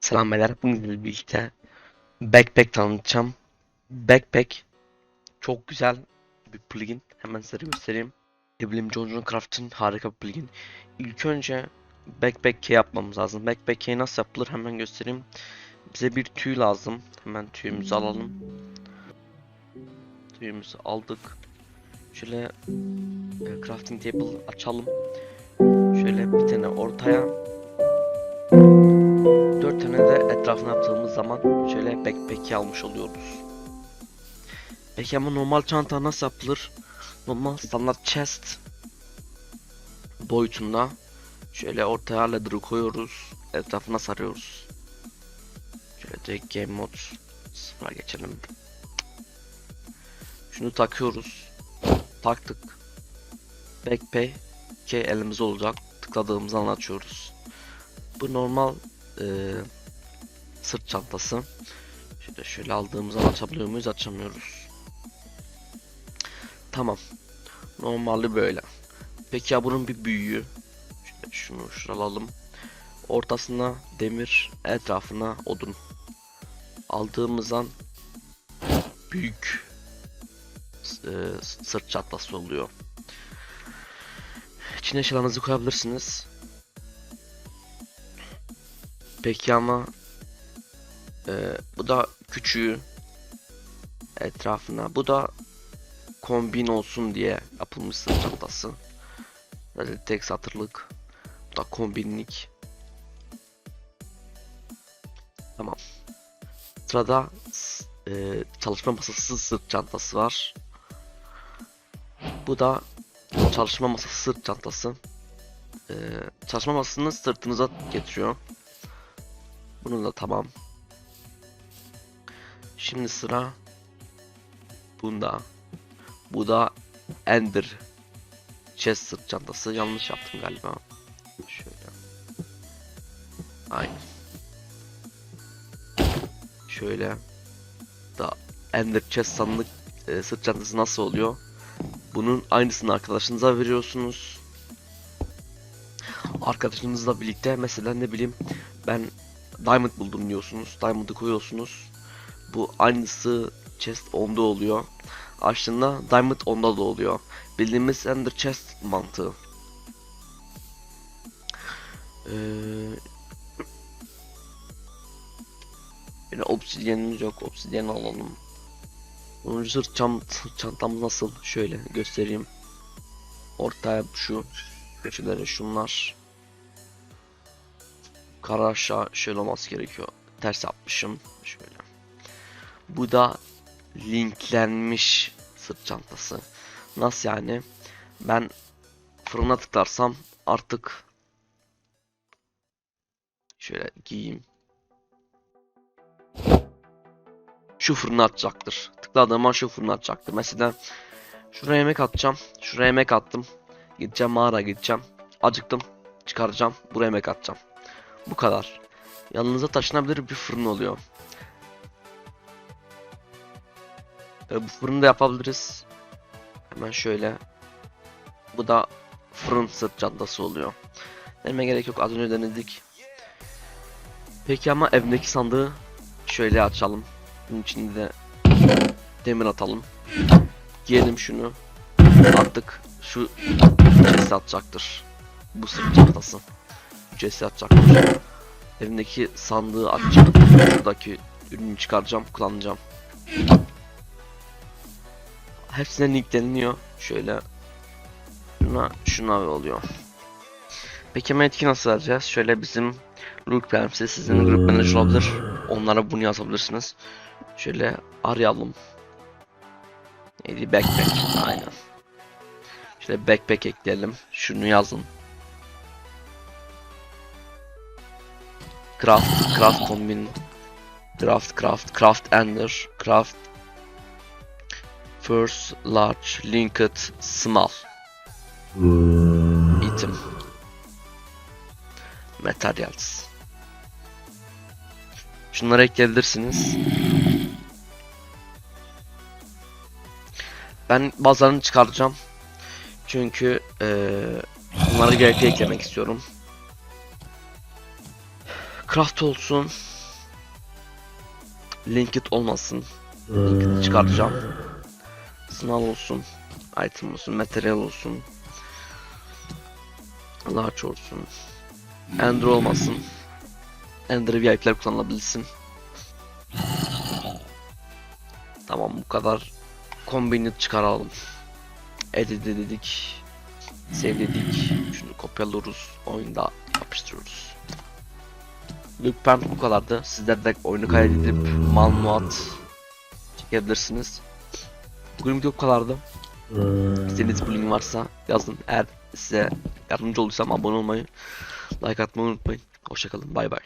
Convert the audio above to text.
Selam beyler. Bugün birlikte Backpack tanıtacağım. Backpack çok güzel bir plugin. Hemen size göstereyim. Ne bileyim John Craft'ın harika bir plugin. İlk önce Backpack key yapmamız lazım. Backpack key nasıl yapılır hemen göstereyim. Bize bir tüy lazım. Hemen tüyümüzü alalım. Tüyümüzü aldık. Şöyle e, crafting table açalım. Şöyle bir tane ortaya De etrafına yaptığımız zaman şöyle backpack'i almış oluyoruz. Peki ama normal çanta nasıl yapılır? Normal standart chest boyutunda şöyle ortaya ladder'ı koyuyoruz. Etrafına sarıyoruz. Şöyle direkt game mode sıfıra geçelim. Şunu takıyoruz. Taktık. Backpack'i elimizde olacak. Tıkladığımız an açıyoruz. Bu normal e, sırt çantası. Şöyle şöyle aldığımız zaman açabiliyor muyuz? Açamıyoruz. Tamam. Normali böyle. Peki ya bunun bir büyüğü? Şöyle şunu şuraya alalım. Ortasına demir, etrafına odun. Aldığımız an büyük e, sırt çantası oluyor. İçine eşyalarınızı koyabilirsiniz. Peki ama e, bu da küçüğü etrafına. Bu da kombin olsun diye yapılmış sırt çantası. Böyle tek satırlık. Bu da kombinlik. Tamam. Sırada e, çalışma masası sırt çantası var. Bu da çalışma masası sırt çantası. E, çalışma masasını sırtınıza getiriyor. Bunu da tamam. Şimdi sıra bunda. Bu da Ender chest sırt çantası. Yanlış yaptım galiba. Şöyle. Aynen. Şöyle. Da Ender chest sandık e, sırt çantası nasıl oluyor? Bunun aynısını arkadaşınıza veriyorsunuz. Arkadaşınızla birlikte mesela ne bileyim ben Diamond buldum diyorsunuz. Diamond'ı koyuyorsunuz. Bu aynısı chest onda oluyor. Açtığında Diamond onda da oluyor. Bildiğimiz Ender chest mantığı. Ee, yine obsidyenimiz yok. Obsidyen alalım. Bunun sırt çant çantamız nasıl? Şöyle göstereyim. Ortaya şu köşelere şunlar. Kara aşağı şöyle olması gerekiyor. Ters yapmışım. Şöyle. Bu da linklenmiş sırt çantası. Nasıl yani? Ben fırına tıklarsam artık şöyle giyeyim. Şu fırına atacaktır. Tıkladığım şu fırına atacaktır. Mesela şuraya yemek atacağım. Şuraya yemek attım. Gideceğim mağara gideceğim. Acıktım. Çıkaracağım. Buraya yemek atacağım. Bu kadar. Yanınıza taşınabilir bir fırın oluyor. E, bu fırını da yapabiliriz. Hemen şöyle. Bu da fırın sırt çantası oluyor. Deneme gerek yok az önce denedik. Peki ama evdeki sandığı şöyle açalım. Bunun içinde de demir atalım. Giyelim şunu. Artık şu chest atacaktır. Bu sırt çantası. CS atacaktır. Evimdeki sandığı açacağım. Buradaki ürünü çıkaracağım, kullanacağım. Hepsine linkleniyor. Şöyle şuna şuna oluyor. Peki ama etki nasıl vereceğiz? Şöyle bizim Rook Prensi sizin grup manager olabilir. Onlara bunu yazabilirsiniz. Şöyle arayalım. Neydi? Backpack. Aynen. Şöyle backpack ekleyelim. Şunu yazın. Craft, craft kombin, craft, craft, craft ender, craft, first, large, linked, small, item, materials. Şunları ekleyebilirsiniz. Ben bazılarını çıkaracağım. Çünkü eee bunları gerekli eklemek istiyorum. Craft olsun. Linked olmasın. Linked'i çıkartacağım. Sınav olsun. Item olsun. Materyal olsun. Large olsun. Ender olmasın. Ender VIP'ler kullanılabilsin. Tamam bu kadar. Combined çıkaralım. Edit dedik. Save dedik. Şunu kopyalıyoruz. Oyunda yapıştırıyoruz. Lütfen bu kadardı. Sizler de oyunu kaydedip malumat çekebilirsiniz. Bugün video bu kadardı. İstediğiniz link varsa yazın. Eğer size yardımcı olduysam abone olmayı, like atmayı unutmayın. Hoşçakalın. Bay bay.